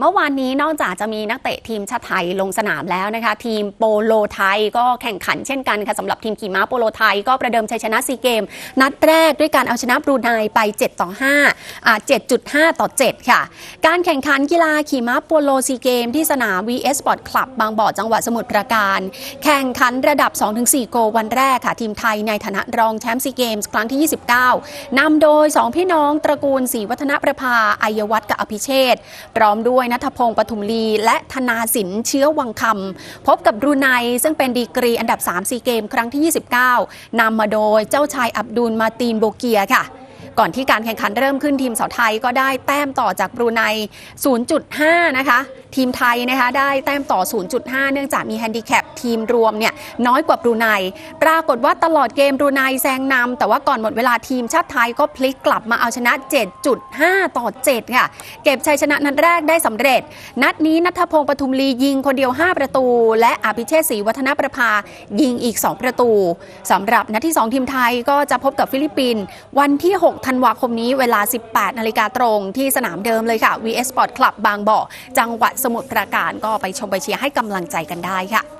เมื่อวานนี้นอกจากจะมีนักเตะทีมชาติไทยลงสนามแล้วนะคะทีมโปโลไทยก็แข่งขันเช่นกันค่ะสำหรับทีมขี่ม้าโปโลไทยก็ประเดิมชัยชนะซีเกม นัดแรกด้วยการเอาชนะบรูไนไป 7 ต่อ5อ่า7.5 ต่อ 7 ค่ะ การแข่งขันกีฬาขี่ม้าโปโลซีเกมที่สนาม VS Sport Club บางบ่อจังหวัดสมุทรปราการ แข่งขันระดับ 2-4 โกวันแรกค่ะ ทีมไทยในฐานะรองแชมป์ซีเกมส์ครั้งที่ 29นำโดย 2 พี่น้องตระกูลศรีวัฒนประภาอัยวัฒน์กับอภิเชษพร้อมด้วยนัทพงศ์ปทุมลี และธนาสินเชื้อวังคำพบกับบรูไนซึ่งเป็นดีกรีอันดับ3ซีเกม ครั้งที่ 29นำมาโดยเจ้าชายอับดุลมาตีนโบเกียค่ะ ก่อนที่การแข่งขันเริ่มขึ้นทีมสาวไทยก็ได้แต้มต่อจากบรูไน 0.5 นะคะ ทีมไทยนะคะได้แต้มต่อ 0.5 เนื่องจากมีแฮนดิแคปทีมรวมเนี่ยน้อยกว่าบรูไน ปรากฏว่าตลอดเกมบรูไนแซงนำแต่ว่าก่อนหมดเวลาทีมชาติไทยก็พลิกกลับมาเอาชนะ 7.5 ต่อ 7 ค่ะ เก็บชัยชนะนัดแรกได้สำเร็จ นัดนี้นัทพงศ์ปทุมลียิงคนเดียว 5 ประตู และอภิเชษศรีวัฒนประภายิงอีก 2 ประตูสำหรับนัดที่ 2 ทีมไทยก็จะพบกับฟิลิปปินส์วันที่ 6ธันวาคมนี้เวลา 18 นาฬิกาตรงที่สนามเดิมเลยค่ะ VS Sport Club บางบ่อ จังหวัดสมุทรปราการก็ไปชมไปเชียร์ให้กำลังใจกันได้ค่ะ